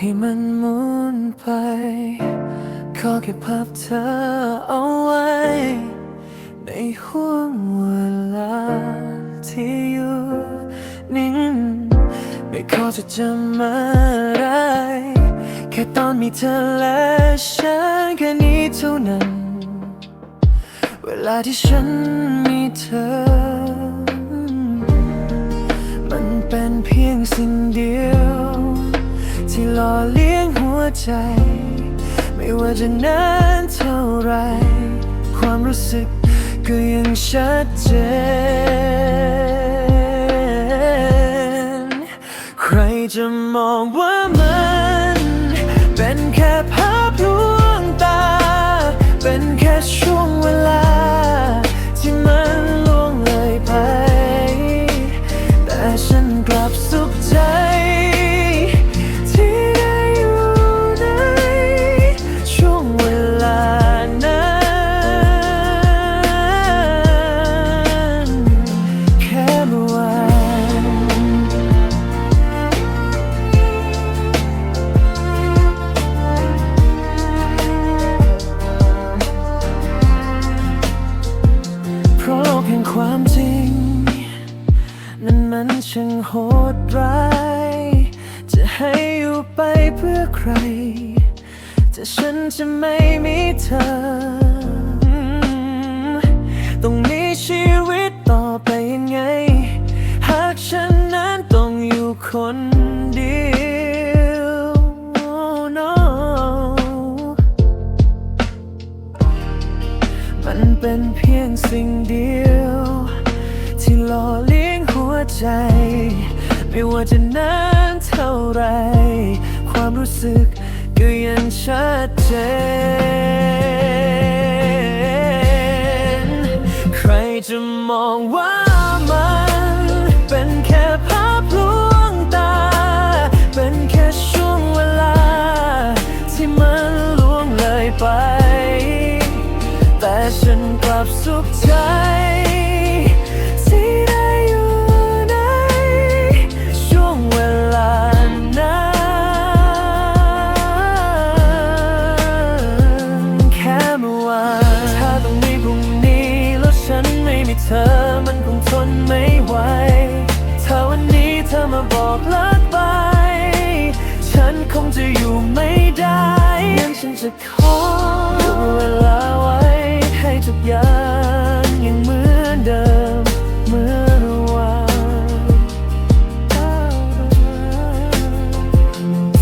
ให้มันหมุนไป ขอแค่ภาพเธอเอาไว้ ในห่วงเวลาที่อยู่นิ่ง ไม่ขอจะจำอะไร แค่ตอนมีเธอและฉันแค่นี้เท่านั้น เวลาที่ฉันมีเธอ มันเป็นเพียงสิ่งเดียว ที่หล่อเลี้ยงหัวใจ ไม่ว่าจะนานเท่าไร ความรู้สึกก็ยังชัดเจน ใครจะมองว่า ความจริง นั้นมันช่างโหดร้าย จะให้อยู่ไปเพื่อใคร แต่ฉันจะไม่มีเธอ ต้องมีชีวิต เป็นเพียงสิ่งเดียว ที่หล่อเลี้ยงหัวใจ ไม่ว่าจะนานเท่าไร ความรู้สึกก็ยังชัดเจน ใครจะมองว่า อมันคงทนไม่ไหว ถ้าวันนี้เธอมาบอกเลิกไป ฉันคงจะอยู่ไม่ได้งั้นฉันจะขอเวลาไว้ให้ทุกอย่างยังเหมือนเดิมเหมือนวาน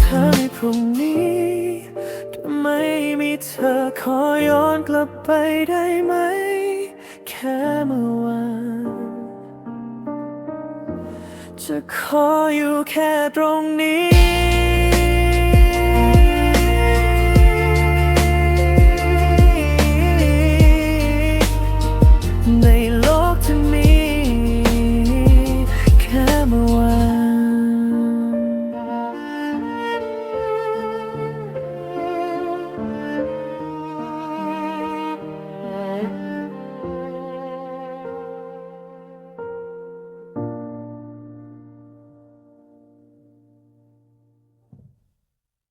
ถ้าในพรุ่งนี้ถ้าไม่มีเธอขอย้อนกลับไปได้ไหม ค่เมื่อวานจะขออยู่แค่ตรงนี้